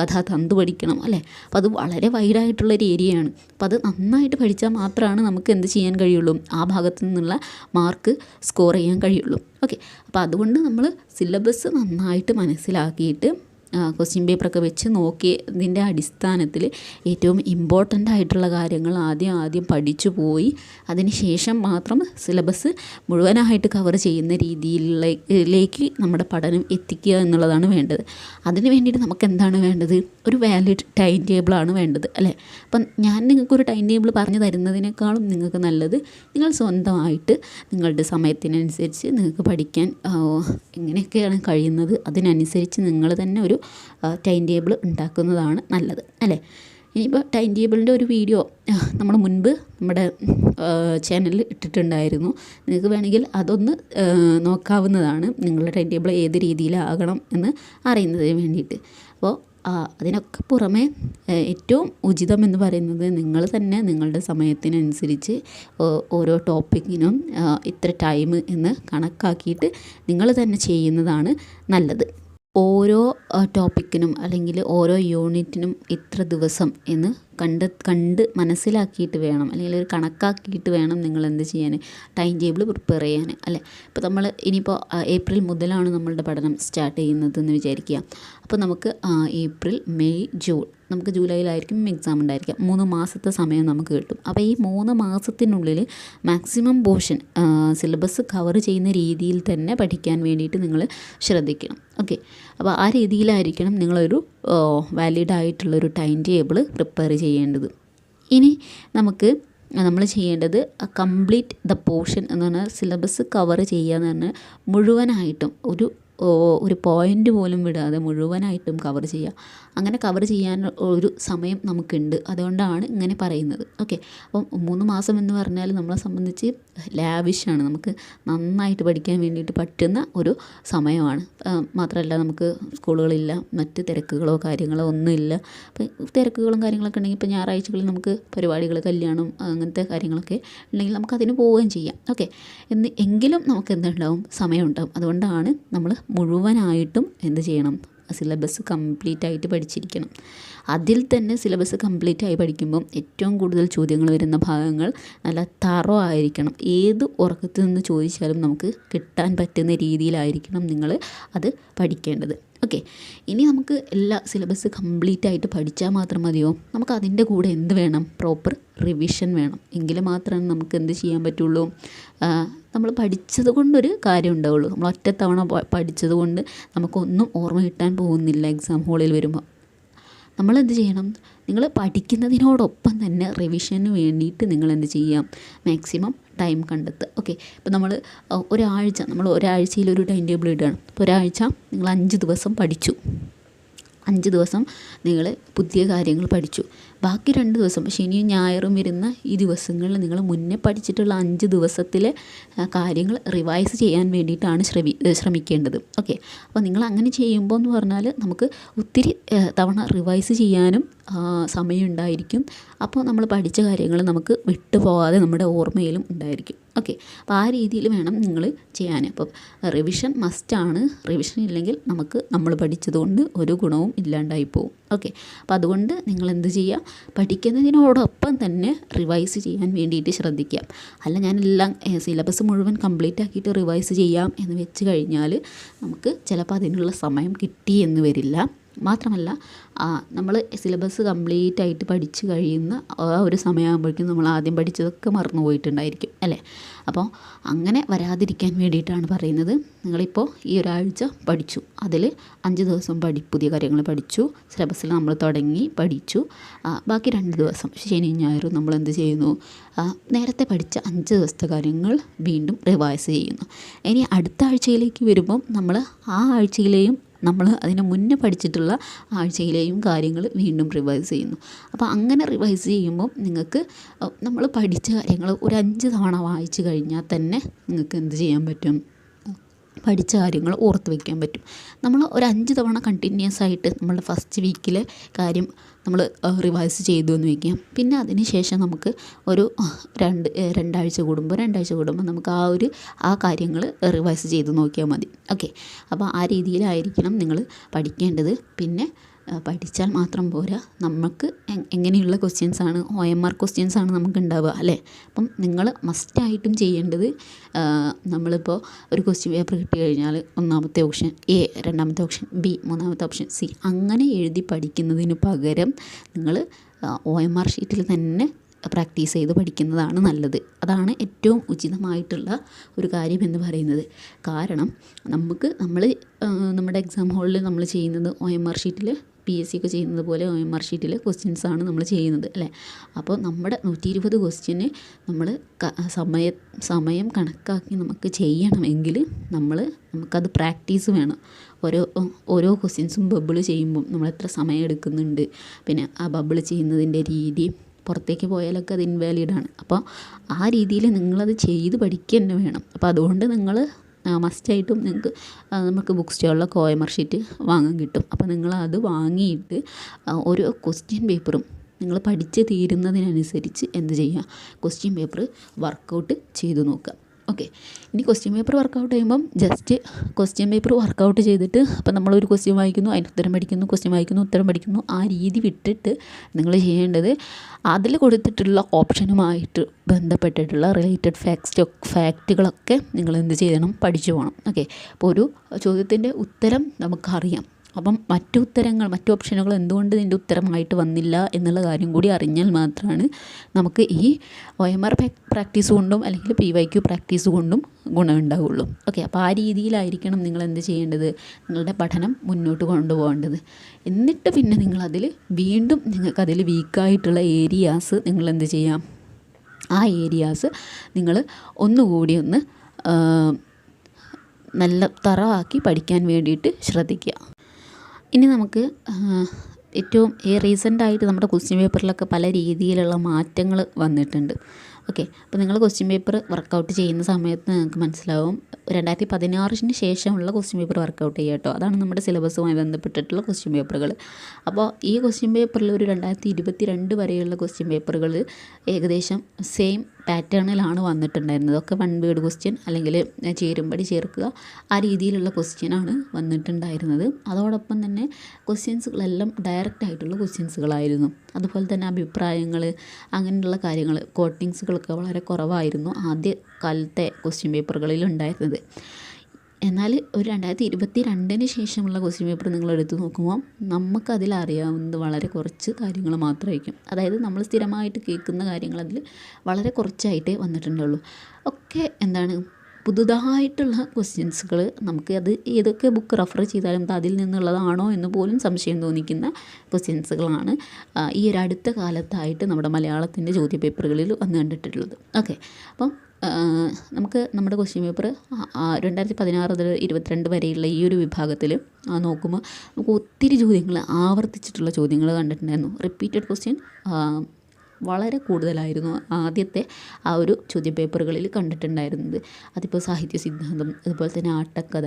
കഥാതന്തു പഠിക്കണം അല്ലേ? അപ്പം അത് വളരെ വൈഡായിട്ടുള്ളൊരു ഏരിയയാണ് അപ്പം അത് നന്നായിട്ട് പഠിച്ചാൽ മാത്രമാണ് നമുക്ക് എന്ത് ചെയ്യാൻ കഴിയുള്ളൂ? ആ ഭാഗത്തു നിന്നുള്ള മാർക്ക് സ്കോർ ചെയ്യാൻ കഴിയുള്ളൂ. ഓക്കെ അപ്പോൾ അതുകൊണ്ട് നമ്മൾ സിലബസ് നന്നായിട്ട് മനസ്സിലാക്കിയിട്ട് ക്വസ്റ്റ്യൻ പേപ്പറൊക്കെ വെച്ച് നോക്കിയതിന്റെ അടിസ്ഥാനത്തിൽ ഏറ്റവും ഇമ്പോർട്ടന്റ് ആയിട്ടുള്ള കാര്യങ്ങൾ ആദ്യം ആദ്യം പഠിച്ചു പോയി. അതിന് ശേഷം മാത്രം സിലബസ് മുഴുവനായിട്ട് കവർ ചെയ്യുന്ന രീതിയിലേക്ക് നമ്മുടെ പഠനം എത്തിക്കുക എന്നുള്ളതാണ് വേണ്ടത്. അതിന് വേണ്ടിയിട്ട് നമുക്ക് എന്താണ് വേണ്ടത്? ഒരു വാലിഡ് ടൈം ടേബിളാണ് വേണ്ടത് അല്ലേ? അപ്പം ഞാൻ നിങ്ങൾക്കൊരു ടൈം ടേബിൾ പറഞ്ഞു തരുന്നതിനേക്കാളും നിങ്ങൾക്ക് നല്ലത് നിങ്ങൾ സ്വന്തമായിട്ട് നിങ്ങളുടെ സമയത്തിനനുസരിച്ച് നിങ്ങൾക്ക് പഠിക്കാൻ എങ്ങനെയൊക്കെയാണ് കഴിയുന്നത്? അതിനനുസരിച്ച് നിങ്ങൾ തന്നെ ഒരു ടൈം ടേബിൾ ഉണ്ടാക്കുന്നതാണ് നല്ലത് അല്ലേ? ഇനിയിപ്പോൾ ടൈം ടേബിളിന്റെ ഒരു വീഡിയോ നമ്മൾ മുൻപ് നമ്മുടെ ചാനലിൽ ഇട്ടിട്ടുണ്ടായിരുന്നു. നിങ്ങൾക്ക് വേണമെങ്കിൽ അതൊന്ന് നോക്കാവുന്നതാണ് നിങ്ങളുടെ ടൈം ടേബിൾ ഏത് രീതിയിലാകണം എന്ന് അറിയുന്നതിന് വേണ്ടിയിട്ട്. അപ്പോൾ അതിനൊക്കെ പുറമെ ഏറ്റവും ഉചിതം എന്ന് പറയുന്നത് നിങ്ങൾ തന്നെ നിങ്ങളുടെ സമയത്തിനനുസരിച്ച് ഓരോ ടോപ്പിക്കിനും ഇത്ര ടൈം എന്ന് കണക്കാക്കിയിട്ട് നിങ്ങൾ തന്നെ ചെയ്യുന്നതാണ് നല്ലത്. ഓരോ ടോപ്പിക്കിനും അല്ലെങ്കിൽ ഓരോ യൂണിറ്റിനും ഇത്ര ദിവസം എന്ന് കണ്ട് കണ്ട് മനസ്സിലാക്കിയിട്ട് വേണം. അല്ലെങ്കിൽ ഒരു കണക്കാക്കിയിട്ട് വേണം നിങ്ങൾ എന്ത് ചെയ്യാൻ ടൈം ടേബിൾ പ്രിപ്പയർ ചെയ്യാൻ അല്ലേ? ഇപ്പോൾ നമ്മൾ ഇനിയിപ്പോൾ ഏപ്രിൽ മുതലാണ് നമ്മളുടെ പഠനം സ്റ്റാർട്ട് ചെയ്യുന്നത് എന്ന് വിചാരിക്കുക. അപ്പോൾ നമുക്ക് ഏപ്രിൽ മെയ് ജൂൺ നമുക്ക് ജൂലൈയിലായിരിക്കും എക്സാം ഉണ്ടായിരിക്കുക. മൂന്ന് മാസത്തെ സമയം നമുക്ക് കിട്ടും. അപ്പോൾ ഈ മൂന്ന് മാസത്തിനുള്ളിൽ മാക്സിമം പോർഷൻ സിലബസ് കവർ ചെയ്യുന്ന രീതിയിൽ തന്നെ പഠിക്കാൻ വേണ്ടിയിട്ട് നിങ്ങൾ ശ്രദ്ധിക്കണം. ഓക്കെ അപ്പോൾ ആ രീതിയിലായിരിക്കണം നിങ്ങളൊരു വാലിഡ് ആയിട്ടുള്ളൊരു ടൈം ടേബിൾ പ്രിപ്പയർ ചെയ്യേണ്ടത്. ഇനി നമുക്ക് നമ്മൾ ചെയ്യേണ്ടത് കംപ്ലീറ്റ് ദ പോർഷൻ എന്ന് പറഞ്ഞാൽ സിലബസ് കവർ ചെയ്യുക എന്ന് പറഞ്ഞാൽ മുഴുവനായിട്ടും ഒരു ഒരു പോയിന്റ് പോലും വിടാതെ മുഴുവനായിട്ടും കവർ ചെയ്യുക അങ്ങനെ കവർ ചെയ്യാൻ ഒരു സമയം നമുക്കുണ്ട്. അതുകൊണ്ടാണ് ഇങ്ങനെ പറയുന്നത്. ഓക്കെ അപ്പം മൂന്ന് മാസം എന്ന് പറഞ്ഞാൽ നമ്മളെ സംബന്ധിച്ച് ലാവിഷാണ് നമുക്ക് നന്നായിട്ട് പഠിക്കാൻ വേണ്ടിയിട്ട് പറ്റുന്ന ഒരു സമയമാണ്. മാത്രമല്ല നമുക്ക് സ്കൂളുകളില്ല. മറ്റ് തിരക്കുകളോ കാര്യങ്ങളോ ഒന്നുമില്ല. അപ്പം തിരക്കുകളും കാര്യങ്ങളൊക്കെ ഉണ്ടെങ്കിൽ ഇപ്പോൾ ഞായറാഴ്ചകളിൽ നമുക്ക് പരിപാടികൾ കല്യാണം അങ്ങനത്തെ കാര്യങ്ങളൊക്കെ ഉണ്ടെങ്കിൽ നമുക്ക് അതിന് പോവുകയും ചെയ്യാം. ഓക്കെ എന്ന് എങ്കിലും നമുക്ക് എന്തുണ്ടാവും സമയമുണ്ടാവും അതുകൊണ്ടാണ് നമ്മൾ മുഴുവനായിട്ടും എന്ത് ചെയ്യണം? സിലബസ് കംപ്ലീറ്റ് ആയിട്ട് പഠിച്ചിരിക്കണം. അതിൽ തന്നെ സിലബസ് കംപ്ലീറ്റ് ആയി പഠിക്കുമ്പം ഏറ്റവും കൂടുതൽ ചോദ്യങ്ങൾ വരുന്ന ഭാഗങ്ങൾ നല്ല തറോ ആയിരിക്കണം. ഏത് ഉറക്കത്തിൽ നിന്ന് ചോദിച്ചാലും നമുക്ക് കിട്ടാൻ പറ്റുന്ന രീതിയിലായിരിക്കണം നിങ്ങൾ അത് പഠിക്കേണ്ടത്. ഓക്കെ ഇനി നമുക്ക് എല്ലാ സിലബസ് കംപ്ലീറ്റ് ആയിട്ട് പഠിച്ചാൽ മാത്രം മതിയോ? നമുക്ക് അതിന്റെ കൂടെ എന്ത് വേണം? പ്രോപ്പർ റിവിഷൻ വേണം. എങ്കിൽ മാത്രമേ നമുക്ക് എന്ത് ചെയ്യാൻ പറ്റുള്ളൂ? നമ്മൾ പഠിച്ചത് കൊണ്ടൊരു കാര്യം ഉണ്ടാവുള്ളൂ. നമ്മൾ ഒറ്റത്തവണ പഠിച്ചത് കൊണ്ട് നമുക്കൊന്നും ഓർമ്മ കിട്ടാൻ പോകുന്നില്ല എക്സാം ഹോളിൽ വരുമ്പോൾ നമ്മൾ എന്ത് ചെയ്യണം? നിങ്ങൾ പഠിക്കുന്നതിനോടൊപ്പം തന്നെ റിവിഷന് വേണ്ടിയിട്ട് നിങ്ങൾ എന്ത് ചെയ്യാം? മാക്സിമം ടൈം കണ്ടെത്തുക. ഓക്കെ ഇപ്പോൾ നമ്മൾ ഒരാഴ്ച നമ്മൾ ഒരാഴ്ചയിൽ ഒരു ടൈം ടേബിൾ ഇടുകയാണ്. അപ്പോൾ ഒരാഴ്ച നിങ്ങൾ അഞ്ച് ദിവസം പഠിച്ചു. അഞ്ച് ദിവസം നിങ്ങൾ പുതിയ കാര്യങ്ങൾ പഠിച്ചു. ബാക്കി രണ്ട് ദിവസം ശനിയും ഞായറും വരുന്ന ഈ ദിവസങ്ങളിൽ നിങ്ങൾ മുന്നേ പഠിച്ചിട്ടുള്ള അഞ്ച് ദിവസത്തിലെ കാര്യങ്ങൾ റിവൈസ് ചെയ്യാൻ വേണ്ടിയിട്ടാണ് ശ്രമി ശ്രമിക്കേണ്ടത്. ഓക്കെ. അപ്പോൾ നിങ്ങൾ അങ്ങനെ ചെയ്യുമ്പോൾ എന്ന് പറഞ്ഞാൽ നമുക്ക് ഒത്തിരി തവണ റിവൈസ് ചെയ്യാനും സമയം ഉണ്ടായിരിക്കും അപ്പോൾ നമ്മൾ പഠിച്ച കാര്യങ്ങൾ നമുക്ക് വിട്ടുപോകാതെ നമ്മുടെ ഓർമ്മയിലും ഉണ്ടായിരിക്കും. ഓക്കെ അപ്പോൾ ആ രീതിയിൽ വേണം നിങ്ങൾ ചെയ്യാൻ. അപ്പം റിവിഷൻ മസ്റ്റാണ് റിവിഷൻ ഇല്ലെങ്കിൽ നമുക്ക് നമ്മൾ പഠിച്ചതുകൊണ്ട് ഒരു ഗുണവും ഇല്ലാണ്ടായി പോകും ഓക്കെ അപ്പോൾ അതുകൊണ്ട് നിങ്ങൾ എന്ത് ചെയ്യുക പഠിക്കുന്നതിനോടൊപ്പം തന്നെ റിവൈസ് ചെയ്യാൻ വേണ്ടിയിട്ട് ശ്രദ്ധിക്കുക അല്ല ഞാനെല്ലാം സിലബസ് മുഴുവൻ കംപ്ലീറ്റ് ആക്കിയിട്ട് റിവൈസ് ചെയ്യാം എന്ന് വെച്ച് കഴിഞ്ഞാൽ നമുക്ക് ചിലപ്പോൾ അതിനുള്ള സമയം കിട്ടി എന്ന് വരില്ല. മാത്രമല്ല നമ്മൾ സിലബസ് കംപ്ലീറ്റ് ആയിട്ട് പഠിച്ച് കഴിയുന്ന ആ ഒരു സമയമാകുമ്പോഴേക്കും നമ്മൾ ആദ്യം പഠിച്ചതൊക്കെ മറന്നു പോയിട്ടുണ്ടായിരിക്കും അല്ലേ? അപ്പോൾ അങ്ങനെ വരാതിരിക്കാൻ വേണ്ടിയിട്ടാണ് പറയുന്നത്. നിങ്ങളിപ്പോൾ ഈ ഒരാഴ്ച പഠിച്ചു. അതിൽ അഞ്ച് ദിവസം പഠി പുതിയ കാര്യങ്ങൾ പഠിച്ചു. സിലബസിൽ നമ്മൾ തുടങ്ങി പഠിച്ചു. ബാക്കി രണ്ട് ദിവസം ശനി ഞായറും നമ്മൾ എന്ത് ചെയ്യുന്നു? നേരത്തെ പഠിച്ച അഞ്ച് ദിവസത്തെ കാര്യങ്ങൾ വീണ്ടും റിവൈസ് ചെയ്യുന്നു. ഇനി അടുത്ത ആഴ്ചയിലേക്ക് വരുമ്പം നമ്മൾ ആ ആഴ്ചയിലെയും നമ്മൾ അതിന് മുന്നേ പഠിച്ചിട്ടുള്ള ആഴ്ചയിലെയും കാര്യങ്ങൾ വീണ്ടും റിവൈസ് ചെയ്യുന്നു. അപ്പോൾ അങ്ങനെ റിവൈസ് ചെയ്യുമ്പോൾ നിങ്ങൾക്ക് നമ്മൾ പഠിച്ച കാര്യങ്ങൾ ഒരു അഞ്ച് തവണ വായിച്ചു കഴിഞ്ഞാൽ തന്നെ നിങ്ങൾക്ക് എന്ത് ചെയ്യാൻ പറ്റും? പഠിച്ച കാര്യങ്ങൾ ഓർത്ത് വയ്ക്കാൻ പറ്റും. നമ്മൾ ഒരു അഞ്ച് തവണ കണ്ടിന്യൂസ് ആയിട്ട് നമ്മളുടെ ഫസ്റ്റ് വീക്കിലെ കാര്യം നമ്മൾ റിവൈസ് ചെയ്തു എന്ന് വയ്ക്കാം പിന്നെ അതിന് ശേഷം നമുക്ക് ഒരു രണ്ട് രണ്ടാഴ്ച കൂടുമ്പോൾ രണ്ടാഴ്ച കൂടുമ്പോൾ നമുക്ക് ആ ഒരു ആ കാര്യങ്ങൾ റിവൈസ് ചെയ്ത് നോക്കിയാൽ മതി. ഓക്കെ അപ്പോൾ ആ രീതിയിലായിരിക്കണം നിങ്ങൾ പഠിക്കേണ്ടത്. പിന്നെ പഠിച്ചാൽ മാത്രം പോരാ. നമുക്ക് എങ്ങനെയുള്ള ക്വസ്റ്റ്യൻസാണ് ഒ എം ആർ ക്വസ്റ്റ്യൻസാണ് നമുക്ക് ഉണ്ടാവുക അല്ലേ? അപ്പം നിങ്ങൾ മസ്റ്റായിട്ടും ചെയ്യേണ്ടത് നമ്മളിപ്പോൾ ഒരു ക്വസ്റ്റ്യൻ പേപ്പർ കിട്ടി കഴിഞ്ഞാൽ ഒന്നാമത്തെ ഓപ്ഷൻ എ രണ്ടാമത്തെ ഓപ്ഷൻ ബി മൂന്നാമത്തെ ഓപ്ഷൻ സി അങ്ങനെ എഴുതി പഠിക്കുന്നതിന് പകരം നിങ്ങൾ ഒ എം ആർ ഷീറ്റിൽ തന്നെ പ്രാക്ടീസ് ചെയ്ത് പഠിക്കുന്നതാണ് നല്ലത്. അതാണ് ഏറ്റവും ഉചിതമായിട്ടുള്ള ഒരു കാര്യം എന്ന് പറയുന്നത്. കാരണം നമുക്ക് നമ്മൾ നമ്മുടെ എക്സാം ഹാളിൽ നമ്മൾ ചെയ്യുന്നത് ഒ എം ആർ ഷീറ്റിൽ പി എസ് സി ഒക്കെ ചെയ്യുന്നത് പോലെ ഒ എം ആർ ഷീറ്റിൽ ക്വസ്റ്റ്യൻസാണ് നമ്മൾ ചെയ്യുന്നത് അല്ലേ? അപ്പോൾ നമ്മുടെ നൂറ്റി ഇരുപത് ക്വസ്റ്റ്യന് നമ്മൾ സമയ സമയം കണക്കാക്കി നമുക്ക് ചെയ്യണമെങ്കിൽ നമ്മൾ നമുക്കത് പ്രാക്ടീസ് വേണം. ഓരോ ഓരോ ക്വസ്റ്റ്യൻസും ബബിൾ ചെയ്യുമ്പം നമ്മൾ എത്ര സമയം എടുക്കുന്നുണ്ട് പിന്നെ ആ ബബിൾ ചെയ്യുന്നതിന്റെ രീതി പുറത്തേക്ക് പോയാലൊക്കെ അത് ഇൻവാലിഡാണ് അപ്പോൾ ആ രീതിയിൽ നിങ്ങളത് ചെയ്ത് പഠിക്കുക തന്നെ വേണം. അപ്പോൾ അതുകൊണ്ട് നിങ്ങൾ മസ്റ്റായിട്ടും നിങ്ങൾക്ക് നമുക്ക് ബുക്ക് സ്റ്റോളിലെ കോയമർ ഷീറ്റ് വാങ്ങാൻ കിട്ടും. അപ്പോൾ നിങ്ങൾ അത് വാങ്ങിയിട്ട് ഓരോ ക്വസ്റ്റ്യൻ പേപ്പറും നിങ്ങൾ പഠിച്ച് തീരുന്നതിനനുസരിച്ച് എന്ത് ചെയ്യുക? ക്വസ്റ്റ്യൻ പേപ്പർ വർക്കൗട്ട് ചെയ്ത് നോക്കുക. ഓക്കെ ഇനി ക്വസ്റ്റ്യൻ പേപ്പർ വർക്കൗട്ട് ചെയ്യുമ്പം just question paper work out ചെയ്തിട്ട് അപ്പം നമ്മളൊരു ക്വസ്റ്റ്യൻ വായിക്കുന്നു അതിന് ഉത്തരം പഠിക്കുന്നു ക്വസ്റ്റ്യൻ വായിക്കുന്നു ഉത്തരം പഠിക്കുന്നു. ആ രീതി വിട്ടിട്ട് നിങ്ങൾ ചെയ്യേണ്ടത് അതിൽ കൊടുത്തിട്ടുള്ള ഓപ്ഷനുമായിട്ട് ബന്ധപ്പെട്ടിട്ടുള്ള റിലേറ്റഡ് ഫാക്സ്റ്റ് ഫാക്റ്റുകളൊക്കെ നിങ്ങൾ എന്ത് ചെയ്യണം പഠിച്ചു പോകണം. ഓക്കെ അപ്പോൾ ഒരു ചോദ്യത്തിന്റെ ഉത്തരം നമുക്കറിയാം. അപ്പം മറ്റു ഉത്തരങ്ങൾ മറ്റു ഓപ്ഷനുകൾ എന്തുകൊണ്ട് ഇതിന്റെ ഉത്തരമായിട്ട് വന്നില്ല എന്നുള്ള കാര്യം കൂടി അറിഞ്ഞാൽ മാത്രമാണ് നമുക്ക് ഈ ഒ എം ആർ പ്രാക്ടീസ് കൊണ്ടും അല്ലെങ്കിൽ പി വൈ ക്യു പ്രാക്ടീസ് കൊണ്ടും ഗുണമുണ്ടാവുള്ളൂ ഓക്കെ അപ്പോൾ ആ രീതിയിലായിരിക്കണം നിങ്ങൾ എന്ത് ചെയ്യേണ്ടത്? നിങ്ങളുടെ പഠനം മുന്നോട്ട് കൊണ്ടുപോകേണ്ടത്. എന്നിട്ട് പിന്നെ നിങ്ങളതിൽ വീണ്ടും നിങ്ങൾക്കതിൽ വീക്കായിട്ടുള്ള ഏരിയാസ് നിങ്ങൾ എന്ത് ചെയ്യാം? ആ ഏരിയാസ് നിങ്ങൾ ഒന്നുകൂടി ഒന്ന് നല്ല തറവാക്കി പഠിക്കാൻ വേണ്ടിയിട്ട് ശ്രദ്ധിക്കുക. ഇനി നമുക്ക് ഏറ്റവും ഈ റീസെന്റായിട്ട് നമ്മുടെ ക്വസ്റ്റ്യൻ പേപ്പറിലൊക്കെ പല രീതിയിലുള്ള മാറ്റങ്ങൾ വന്നിട്ടുണ്ട്. ഓക്കെ അപ്പോൾ നിങ്ങൾ ക്വസ്റ്റ്യൻ പേപ്പർ വർക്കൗട്ട് ചെയ്യുന്ന സമയത്ത് നിങ്ങൾക്ക് മനസ്സിലാവും രണ്ടായിരത്തി പതിനാറിന് ശേഷമുള്ള ക്വസ്റ്റ്യൻ പേപ്പർ വർക്കൗട്ട് ചെയ്യുക കേട്ടോ. അതാണ് നമ്മുടെ സിലബസുമായി ബന്ധപ്പെട്ടിട്ടുള്ള ക്വസ്റ്റ്യൻ പേപ്പറുകൾ അപ്പോൾ ഈ ക്വസ്റ്റ്യൻ പേപ്പറിൽ ഒരു രണ്ടായിരത്തി ഇരുപത്തി രണ്ട് വരെയുള്ള ക്വസ്റ്റ്യൻ പേപ്പറുകൾ ഏകദേശം സെയിം പാറ്റേണിലാണ് വന്നിട്ടുണ്ടായിരുന്നത്. ഒക്കെ വൺ വേർഡ് ക്വസ്റ്റ്യൻ അല്ലെങ്കിൽ ചേരുമ്പടി ചേർക്കുക ആ രീതിയിലുള്ള ക്വസ്റ്റ്യനാണ് വന്നിട്ടുണ്ടായിരുന്നത്. അതോടൊപ്പം തന്നെ ക്വസ്റ്റ്യൻസുകളെല്ലാം ഡയറക്റ്റ് ആയിട്ടുള്ള ക്വസ്റ്റ്യൻസുകളായിരുന്നു അതുപോലെ തന്നെ അഭിപ്രായങ്ങൾ അങ്ങനെയുള്ള കാര്യങ്ങൾ കോട്ടിങ്സുകളൊക്കെ വളരെ കുറവായിരുന്നു ആദ്യ കാലത്തെ ക്വസ്റ്റ്യൻ പേപ്പറുകളിൽ ഉണ്ടായിരുന്നത്. എന്നാൽ ഒരു രണ്ടായിരത്തി ഇരുപത്തി രണ്ടിന് ശേഷമുള്ള ക്വസ്റ്റ്യൻ പേപ്പർ നിങ്ങൾ എടുത്തു നോക്കുമ്പോൾ നമുക്കതിൽ അറിയാവുന്നത് വളരെ കുറച്ച് കാര്യങ്ങൾ മാത്രമായിരിക്കും. അതായത് നമ്മൾ സ്ഥിരമായിട്ട് കേൾക്കുന്ന കാര്യങ്ങൾ അതിൽ വളരെ കുറച്ചായിട്ടേ വന്നിട്ടുണ്ടുള്ളൂ ഒക്കെ എന്താണ്? പുതുതായിട്ടുള്ള ക്വസ്റ്റ്യൻസുകൾ നമുക്ക് അത് ഏതൊക്കെ ബുക്ക് റെഫർ ചെയ്താലും അതിൽ നിന്നുള്ളതാണോ എന്ന് പോലും സംശയം തോന്നിക്കുന്ന ക്വസ്റ്റ്യൻസുകളാണ് ഈ ഒരു അടുത്ത കാലത്തായിട്ട് നമ്മുടെ മലയാളത്തിന്റെ ചോദ്യ പേപ്പറുകളിൽ വന്ന് കണ്ടിട്ടുള്ളത്. ഓക്കെ. അപ്പം നമുക്ക് നമ്മുടെ ക്വസ്റ്റ്യൻ പേപ്പർ രണ്ടായിരത്തി പതിനാറ് മുതൽ ഇരുപത്തിരണ്ട് വരെയുള്ള ഈ ഒരു വിഭാഗത്തിൽ നോക്കുമ്പോൾ നമുക്ക് ഒത്തിരി ചോദ്യങ്ങൾ ആവർത്തിച്ചിട്ടുള്ള ചോദ്യങ്ങൾ കണ്ടിട്ടുണ്ടായിരുന്നു. റിപ്പീറ്റഡ് ക്വസ്റ്റ്യൻ വളരെ കൂടുതലായിരുന്നു ആദ്യത്തെ ആ ഒരു ചോദ്യ പേപ്പറുകളിൽ കണ്ടിട്ടുണ്ടായിരുന്നത്. അതിപ്പോൾ സാഹിത്യ സിദ്ധാന്തം അതുപോലെ തന്നെ ആട്ടക്കഥ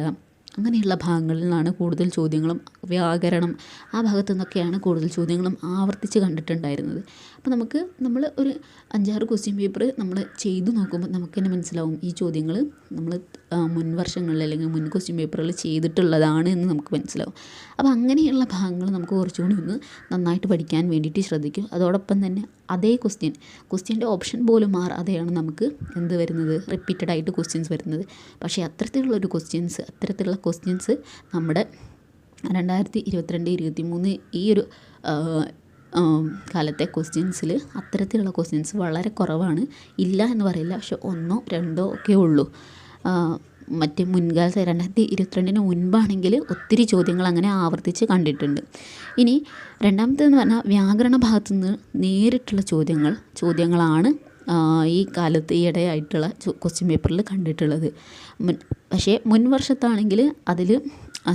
അങ്ങനെയുള്ള ഭാഗങ്ങളിൽ നിന്നാണ് കൂടുതൽ ചോദ്യങ്ങളും വ്യാകരണം ആ ഭാഗത്തു നിന്നൊക്കെയാണ് കൂടുതൽ ചോദ്യങ്ങളും ആവർത്തിച്ച് കണ്ടിട്ടുണ്ടായിരുന്നത്. അപ്പോൾ നമുക്ക് നമ്മൾ ഒരു അഞ്ചാറ് ക്വസ്റ്റ്യൻ പേപ്പർ നമ്മൾ ചെയ്തു നോക്കുമ്പോൾ നമുക്ക് തന്നെ മനസ്സിലാവും ഈ ചോദ്യങ്ങൾ നമ്മൾ മുൻ വർഷങ്ങളിൽ അല്ലെങ്കിൽ മുൻ ക്വസ്റ്റ്യൻ പേപ്പറുകൾ ചെയ്തിട്ടുള്ളതാണ് എന്ന് നമുക്ക് മനസ്സിലാവും. അപ്പോൾ അങ്ങനെയുള്ള ഭാഗങ്ങൾ നമുക്ക് കുറച്ചുകൂടി ഒന്ന് നന്നായിട്ട് പഠിക്കാൻ വേണ്ടിയിട്ട് ശ്രദ്ധിക്കും. അതോടൊപ്പം തന്നെ അതേ ക്വസ്റ്റ്യൻ ക്വസ്റ്റ്യന്റെ ഓപ്ഷൻ പോലും മാറാതെയാണ് നമുക്ക് എന്ത് വരുന്നത്? റിപ്പീറ്റഡ് ആയിട്ട് ക്വസ്റ്റ്യൻസ് വരുന്നത്. പക്ഷേ അത്തരത്തിലുള്ളൊരു ക്വസ്റ്റ്യൻസ് അത്തരത്തിലുള്ള ക്വസ്റ്റ്യൻസ് നമ്മുടെ രണ്ടായിരത്തി ഇരുപത്തിരണ്ട് ഇരുപത്തി മൂന്ന് ഈ ഒരു കാലത്തെ ക്വസ്റ്റ്യൻസിൽ അത്തരത്തിലുള്ള ക്വസ്റ്റ്യൻസ് വളരെ കുറവാണ്. ഇല്ല എന്ന് പറയില്ല പക്ഷെ ഒന്നോ രണ്ടോ ഒക്കെ ഉള്ളൂ. മറ്റ് മുൻകാല രണ്ടായിരത്തി ഇരുപത്തിരണ്ടിന് മുൻപാണെങ്കിൽ ഒത്തിരി ചോദ്യങ്ങൾ അങ്ങനെ ആവർത്തിച്ച് കണ്ടിട്ടുണ്ട്. ഇനി രണ്ടാമത്തേന്ന് പറഞ്ഞാൽ വ്യാകരണ ഭാഗത്തു നിന്ന് നേരിട്ടുള്ള ചോദ്യങ്ങൾ ചോദ്യങ്ങളാണ് ഈ കാലത്ത് ഈയിടെയായിട്ടുള്ള ക്വസ്റ്റ്യൻ പേപ്പറിൽ കണ്ടിട്ടുള്ളത്. മുൻ പക്ഷേ മുൻ വർഷത്താണെങ്കിൽ അതിൽ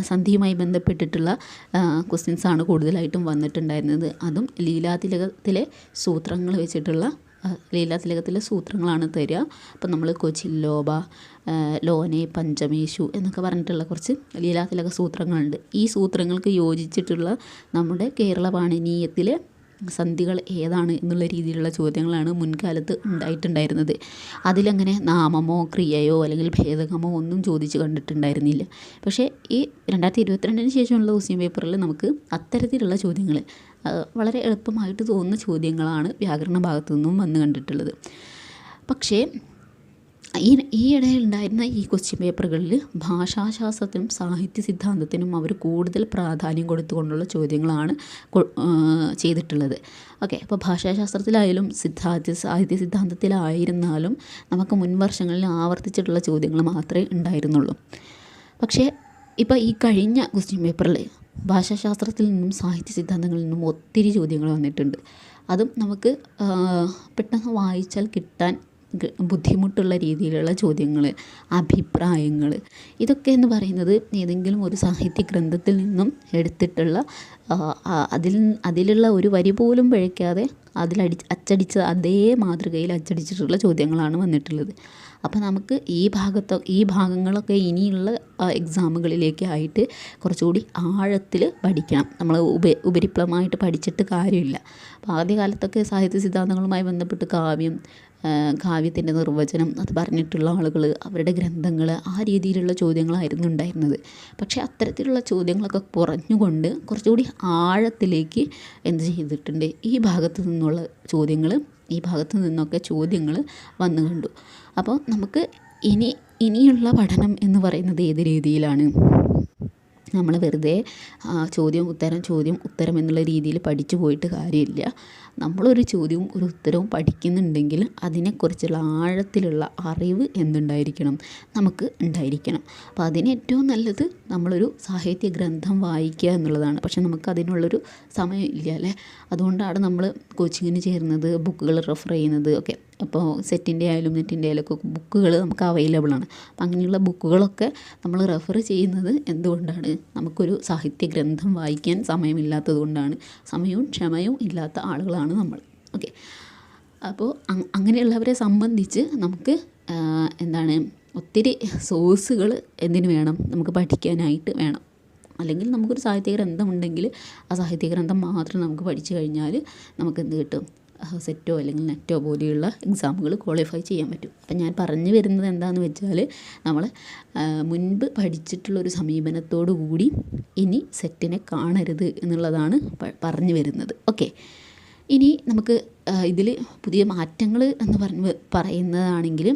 സന്ധിയുമായി ബന്ധപ്പെട്ടിട്ടുള്ള ക്വസ്റ്റ്യൻസാണ് കൂടുതലായിട്ടും വന്നിട്ടുണ്ടായിരുന്നത്. അതും ലീലാതിലകത്തിലെ സൂത്രങ്ങൾ വെച്ചിട്ടുള്ള ലീലാതിലകത്തിലെ സൂത്രങ്ങളാണ് തരിക. അപ്പം നമ്മൾ കൊച്ചില്ലോബ ലോനെ പഞ്ചമേശു എന്നൊക്കെ പറഞ്ഞിട്ടുള്ള കുറച്ച് ലീലാതിലക സൂത്രങ്ങളുണ്ട്. ഈ സൂത്രങ്ങൾക്ക് യോജിച്ചിട്ടുള്ള നമ്മുടെ കേരള പാണിനീയത്തിലെ സന്ധികൾ ഏതാണ് എന്നുള്ള രീതിയിലുള്ള ചോദ്യങ്ങളാണ് മുൻകാലത്ത് ഉണ്ടായിട്ടുണ്ടായിരുന്നത്. അതിലങ്ങനെ നാമമോ ക്രിയയോ അല്ലെങ്കിൽ ഭേദകമോ ഒന്നും ചോദിച്ച് കണ്ടിട്ടുണ്ടായിരുന്നില്ല. പക്ഷേ ഈ രണ്ടായിരത്തി ഇരുപത്തിരണ്ടിന് ശേഷമുള്ള ക്വസ്റ്റ്യൻ പേപ്പറിൽ നമുക്ക് അത്തരത്തിലുള്ള ചോദ്യങ്ങൾ വളരെ എളുപ്പമായിട്ട് തോന്നുന്ന ചോദ്യങ്ങളാണ് വ്യാകരണ ഭാഗത്തു നിന്നും വന്ന് കണ്ടിട്ടുള്ളത്. പക്ഷേ ഈ ഈ ഉണ്ടായിരുന്ന ഈ ക്വസ്റ്റ്യൻ പേപ്പറുകളിൽ ഭാഷാശാസ്ത്രത്തിനും സാഹിത്യ സിദ്ധാന്തത്തിനും അവർ കൂടുതൽ പ്രാധാന്യം കൊടുത്തുകൊണ്ടുള്ള ചോദ്യങ്ങളാണ് ചെയ്തിട്ടുള്ളത്. ഓക്കെ അപ്പോൾ ഭാഷാശാസ്ത്രത്തിലായാലും സിദ്ധാന്ത സാഹിത്യ സിദ്ധാന്തത്തിലായിരുന്നാലും നമുക്ക് മുൻ വർഷങ്ങളിൽ ആവർത്തിച്ചിട്ടുള്ള ചോദ്യങ്ങൾ മാത്രമേ ഉണ്ടായിരുന്നുള്ളൂ. പക്ഷേ ഇപ്പോൾ ഈ കഴിഞ്ഞ ക്വസ്റ്റ്യൻ പേപ്പറിൽ ഭാഷാശാസ്ത്രത്തിൽ നിന്നും സാഹിത്യ സിദ്ധാന്തങ്ങളിൽ നിന്നും ഒത്തിരി ചോദ്യങ്ങൾ വന്നിട്ടുണ്ട്. അതും നമുക്ക് പെട്ടെന്ന് വായിച്ചാൽ കിട്ടാൻ ബുദ്ധിമുട്ടുള്ള രീതിയിലുള്ള ചോദ്യങ്ങൾ അഭിപ്രായങ്ങൾ ഇതൊക്കെ എന്ന് പറയുന്നത് ഏതെങ്കിലും ഒരു സാഹിത്യ ഗ്രന്ഥത്തിൽ നിന്നും എടുത്തിട്ടുള്ള അതിൽ അതിലുള്ള ഒരു വരി പോലും പിഴയ്ക്കാതെ അതിലടി അച്ചടിച്ച അതേ മാതൃകയിൽ അച്ചടിച്ചിട്ടുള്ള ചോദ്യങ്ങളാണ് വന്നിട്ടുള്ളത്. അപ്പോൾ നമുക്ക് ഈ ഭാഗത്ത് ഈ ഭാഗങ്ങളൊക്കെ ഇനിയുള്ള എക്സാമുകളിലേക്ക് ആയിട്ട് കുറച്ചുകൂടി ആഴത്തിൽ പഠിക്കണം. നമ്മൾ ഉപ ഉപരിപ്ലവമായിട്ട് പഠിച്ചിട്ട് കാര്യമില്ല. അപ്പോൾ ആദ്യകാലത്തൊക്കെ സാഹിത്യ സിദ്ധാന്തങ്ങളുമായി ബന്ധപ്പെട്ട് കാവ്യം കാവ്യത്തിന്റെ നിർവചനം അത് പറഞ്ഞിട്ടുള്ള ആളുകൾ അവരുടെ ഗ്രന്ഥങ്ങൾ ആ രീതിയിലുള്ള ചോദ്യങ്ങളായിരുന്നു ഉണ്ടായിരുന്നത്. പക്ഷേ അത്തരത്തിലുള്ള ചോദ്യങ്ങളൊക്കെ കുറഞ്ഞുകൊണ്ട് കുറച്ചുകൂടി ആഴത്തിലേക്ക് എന്ത് ചെയ്തിട്ടുണ്ട്? ഈ ഭാഗത്തു നിന്നുള്ള ചോദ്യങ്ങൾ ഈ ഭാഗത്തു നിന്നൊക്കെ ചോദ്യങ്ങൾ വന്നു കണ്ടു. അപ്പോൾ നമുക്ക് ഇനി ഇനിയുള്ള പഠനം എന്ന് പറയുന്നത് ഏത് രീതിയിലാണ്? നമ്മൾ വെറുതെ ചോദ്യം ഉത്തരം ചോദ്യം ഉത്തരം എന്നുള്ള രീതിയിൽ പഠിച്ചു പോയിട്ട് കാര്യമില്ല. നമ്മളൊരു ചോദ്യവും ഒരു ഉത്തരവും പഠിക്കുന്നുണ്ടെങ്കിൽ അതിനെക്കുറിച്ചുള്ള ആഴത്തിലുള്ള അറിവ് എന്തുണ്ടായിരിക്കണം? നമുക്ക് ഉണ്ടായിരിക്കണം. അപ്പോൾ അതിന് ഏറ്റവും നല്ലത് നമ്മളൊരു സാഹിത്യ ഗ്രന്ഥം വായിക്കുക എന്നുള്ളതാണ്. പക്ഷെ നമുക്ക് അതിനുള്ളൊരു സമയം ഇല്ല അല്ലേ? അതുകൊണ്ടാണ് നമ്മൾ കോച്ചിങ്ങിന് ചേരുന്നത് ബുക്കുകൾ റെഫർ ചെയ്യുന്നത് ഒക്കെ. അപ്പോൾ സെറ്റിന്റെ ആയാലും നെറ്റിന്റെ ആയാലും ഒക്കെ ബുക്കുകൾ നമുക്ക് അവൈലബിൾ ആണ്. അപ്പം അങ്ങനെയുള്ള ബുക്കുകളൊക്കെ നമ്മൾ റെഫർ ചെയ്യുന്നത് എന്തുകൊണ്ടാണ്? നമുക്കൊരു സാഹിത്യ ഗ്രന്ഥം വായിക്കാൻ സമയമില്ലാത്തത് കൊണ്ടാണ്. സമയവും ക്ഷമയും ഇല്ലാത്ത ആളുകളാണ് നമ്മൾ. ഓക്കെ അപ്പോൾ അങ്ങനെയുള്ളവരെ സംബന്ധിച്ച് നമുക്ക് എന്താണ് ഒത്തിരി സോഴ്സുകൾ എന്തിനു വേണം? നമുക്ക് പഠിക്കാനായിട്ട് വേണം. അല്ലെങ്കിൽ നമുക്കൊരു സാഹിത്യ ഗ്രന്ഥം ഉണ്ടെങ്കിൽ ആ സാഹിത്യ ഗ്രന്ഥം മാത്രം നമുക്ക് പഠിച്ചു കഴിഞ്ഞാൽ നമുക്ക് എന്ത് കിട്ടും? സെറ്റോ അല്ലെങ്കിൽ നെറ്റോ പോലെയുള്ള എക്സാമുകൾ ക്വാളിഫൈ ചെയ്യാൻ പറ്റും. അപ്പം ഞാൻ പറഞ്ഞു വരുന്നത് എന്താണെന്ന് വെച്ചാൽ നമ്മൾ മുൻപ് പഠിച്ചിട്ടുള്ളൊരു സമീപനത്തോടു കൂടി ഇനി സെറ്റിനെ കാണരുത് എന്നുള്ളതാണ് പറഞ്ഞു വരുന്നത്. ഓക്കെ ഇനി നമുക്ക് ഇതിൽ പുതിയ മാറ്റങ്ങൾ എന്ന് പറഞ്ഞ് പറയുന്നതാണെങ്കിൽ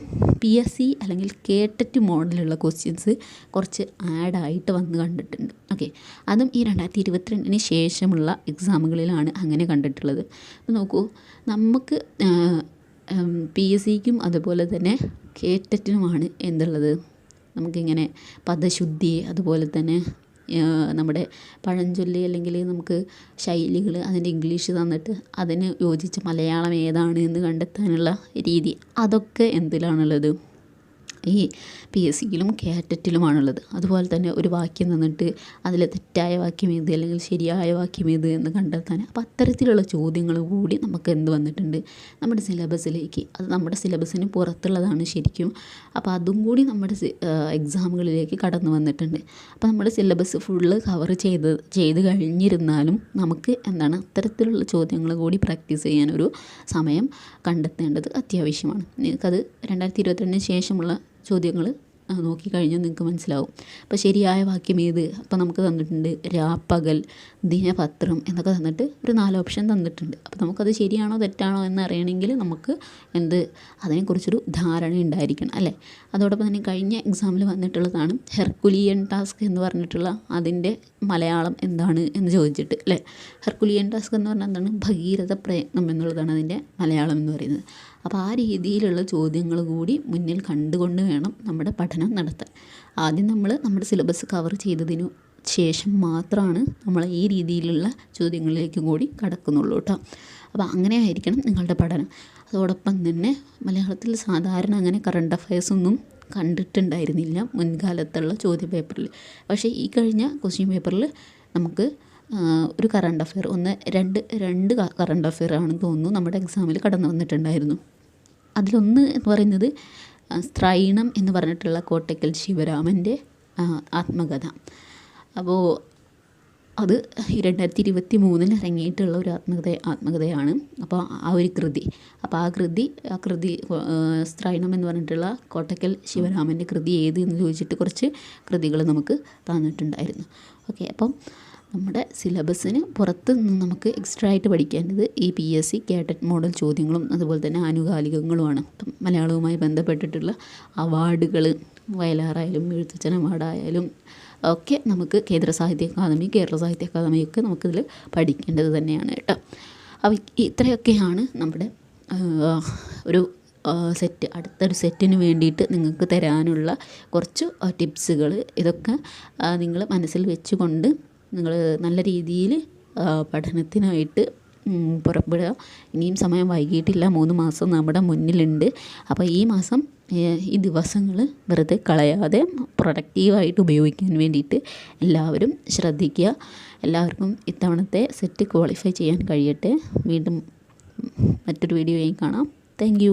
പി എസ് സി അല്ലെങ്കിൽ കേട്ടറ്റ് മോഡലുള്ള ക്വസ്റ്റ്യൻസ് കുറച്ച് ആഡായിട്ട് വന്ന് കണ്ടിട്ടുണ്ട്. ഓക്കെ അതും ഈ രണ്ടായിരത്തി ഇരുപത്തിരണ്ടിന് ശേഷമുള്ള എക്സാമുകളിലാണ് അങ്ങനെ കണ്ടിട്ടുള്ളത്. അപ്പോൾ നോക്കൂ നമുക്ക് പി എസ് സിക്കും അതുപോലെ തന്നെ കേട്ടറ്റിനുമാണ് എന്തുള്ളത്? നമുക്കിങ്ങനെ പദശുദ്ധി അതുപോലെ തന്നെ നമ്മുടെ പഴഞ്ചൊല്ല് അല്ലെങ്കിൽ നമുക്ക് ശൈലികൾ അതിന്റെ ഇംഗ്ലീഷ് തന്നിട്ട് അതിന് യോജിച്ച മലയാളം ഏതാണ് എന്ന് കണ്ടെത്താനുള്ള രീതി. അതൊക്കെ എന്തിലാണുള്ളത്? ഈ പി എസ് സിയിലും കാറ്ററ്റിലുമാണുള്ളത് അതുപോലെ തന്നെ ഒരു വാക്യം തന്നിട്ട് അതിൽ തെറ്റായ വാക്യം ഏത് അല്ലെങ്കിൽ ശരിയായ വാക്യം ഏത് എന്ന് കണ്ടെത്താൻ അപ്പോൾ അത്തരത്തിലുള്ള ചോദ്യങ്ങൾ കൂടി നമുക്ക് എന്ത് വന്നിട്ടുണ്ട്? നമ്മുടെ സിലബസിലേക്ക്. അത് നമ്മുടെ സിലബസിന് പുറത്തുള്ളതാണ് ശരിക്കും. അപ്പോൾ അതും കൂടി നമ്മുടെ എക്സാമുകളിലേക്ക് കടന്നു വന്നിട്ടുണ്ട്. അപ്പോൾ നമ്മുടെ സിലബസ് ഫുള്ള് കവർ ചെയ്ത് ചെയ്ത് കഴിഞ്ഞിരുന്നാലും നമുക്ക് എന്താണ് അത്തരത്തിലുള്ള ചോദ്യങ്ങൾ കൂടി പ്രാക്ടീസ് ചെയ്യാനൊരു സമയം കണ്ടെത്തേണ്ടത് അത്യാവശ്യമാണ്. നിങ്ങൾക്കത് രണ്ടായിരത്തി ഇരുപത്തിരണ്ടിന് ശേഷമുള്ള ചോദ്യങ്ങൾ നോക്കിക്കഴിഞ്ഞാൽ നിങ്ങൾക്ക് മനസ്സിലാവും. അപ്പോൾ ശരിയായ വാക്യം ഏത്? അപ്പോൾ നമുക്ക് തന്നിട്ടുണ്ട് രാപ്പകൽ ദിനപത്രം എന്നൊക്കെ തന്നിട്ട് ഒരു നാല് ഓപ്ഷൻ തന്നിട്ടുണ്ട്. അപ്പോൾ നമുക്കത് ശരിയാണോ തെറ്റാണോ എന്ന് അറിയണമെങ്കിൽ നമുക്ക് എന്ത് അതിനെക്കുറിച്ചൊരു ധാരണ ഉണ്ടായിരിക്കണം അല്ലേ? അതോടൊപ്പം തന്നെ കഴിഞ്ഞ എക്സാമിൽ വന്നിട്ടുള്ളതാണ് ഹെർക്കുലിയൻ ടാസ്ക് എന്ന് പറഞ്ഞിട്ടുള്ള അതിന്റെ മലയാളം എന്താണ് എന്ന് ചോദിച്ചിട്ട് അല്ലേ? ഹെർക്കുലിയൻ ടാസ്ക് എന്ന് പറഞ്ഞാൽ എന്താണ്? ഭഗീരഥ പ്രയത്നം എന്നുള്ളതാണ് അതിന്റെ മലയാളം എന്ന് പറയുന്നത്. അപ്പോൾ ആ രീതിയിലുള്ള ചോദ്യങ്ങൾ കൂടി മുന്നിൽ കണ്ടുകൊണ്ട് വേണം നമ്മുടെ പഠനം നടത്താൻ. ആദ്യം നമ്മൾ നമ്മുടെ സിലബസ് കവർ ചെയ്തതിനു ശേഷം മാത്രമാണ് നമ്മൾ ഈ രീതിയിലുള്ള ചോദ്യങ്ങളിലേക്ക് കൂടി കടക്കുന്നുള്ളൂ കേട്ടോ അപ്പോൾ അങ്ങനെ ആയിരിക്കണം നിങ്ങളുടെ പഠനം. അതോടൊപ്പം തന്നെ മലയാളത്തിൽ സാധാരണ അങ്ങനെ കറണ്ട് അഫയേഴ്സൊന്നും കണ്ടിട്ടുണ്ടായിരുന്നില്ല മുൻകാലത്തുള്ള ചോദ്യ പേപ്പറിൽ പക്ഷേ ഈ കഴിഞ്ഞ ക്വസ്റ്റ്യൻ പേപ്പറിൽ നമുക്ക് ഒരു കറണ്ട് അഫയർ ഒന്ന് രണ്ട് രണ്ട് കറണ്ട് അഫയർ ആണെന്ന് തോന്നുന്നു നമ്മുടെ എക്സാമിൽ കടന്നു വന്നിട്ടുണ്ടായിരുന്നു. അതിലൊന്ന് എന്ന് പറയുന്നത് സ്ത്രൈണം എന്ന് പറഞ്ഞിട്ടുള്ള കോട്ടയ്ക്കൽ ശിവരാമന്റെ ആത്മകഥ. അപ്പോൾ അത് രണ്ടായിരത്തി ഇരുപത്തി മൂന്നിൽ ഇറങ്ങിയിട്ടുള്ള ഒരു ആത്മകഥ ആത്മകഥയാണ്. അപ്പോൾ ആ ഒരു കൃതി. അപ്പോൾ ആ കൃതി ആ കൃതി സ്ത്രൈണം എന്ന് പറഞ്ഞിട്ടുള്ള കോട്ടക്കൽ ശിവരാമന്റെ കൃതി ഏത് എന്ന് ചോദിച്ചിട്ട് കുറച്ച് കൃതികൾ നമുക്ക് തന്നിട്ടുണ്ടായിരുന്നു. ഓക്കെ അപ്പം നമ്മുടെ സിലബസിന് പുറത്ത് നിന്ന് നമുക്ക് എക്സ്ട്രാ ആയിട്ട് പഠിക്കേണ്ടത് ഈ പി എസ് സി കാറ്ററ്റ് മോഡൽ ചോദ്യങ്ങളും അതുപോലെ തന്നെ ആനുകാലികങ്ങളുമാണ്. ഇപ്പം മലയാളവുമായി ബന്ധപ്പെട്ടിട്ടുള്ള അവാർഡുകൾ വയലാറായാലും എഴുത്തച്ഛൻ അവാർഡായാലും ഒക്കെ നമുക്ക് കേന്ദ്ര സാഹിത്യ അക്കാദമി കേരള സാഹിത്യ അക്കാദമിയൊക്കെ നമുക്കിതിൽ പഠിക്കേണ്ടത് തന്നെയാണ് കേട്ടോ. അപ്പോൾ ഇത്രയൊക്കെയാണ് നമ്മുടെ ഒരു സെറ്റ് അടുത്തൊരു സെറ്റിന് വേണ്ടിയിട്ട് നിങ്ങൾക്ക് തരാനുള്ള കുറച്ച് ടിപ്സുകൾ ഇതൊക്കെ നിങ്ങൾ മനസ്സിൽ വെച്ചുകൊണ്ട് നിങ്ങൾ നല്ല രീതിയിൽ പഠനത്തിനായിട്ട് പുറപ്പെടുക. ഇനിയും സമയം വൈകിയിട്ടില്ല. മൂന്ന് മാസം നമ്മുടെ മുന്നിലുണ്ട്. അപ്പോൾ ഈ മാസം ഈ ദിവസങ്ങൾ വെറുതെ കളയാതെ പ്രൊഡക്റ്റീവായിട്ട് ഉപയോഗിക്കാൻ വേണ്ടിയിട്ട് എല്ലാവരും ശ്രദ്ധിക്കുക. എല്ലാവർക്കും ഇത്തവണത്തെ സെറ്റ് ക്വാളിഫൈ ചെയ്യാൻ കഴിയട്ടെ. വീണ്ടും മറ്റൊരു വീഡിയോയും കാണാം. താങ്ക്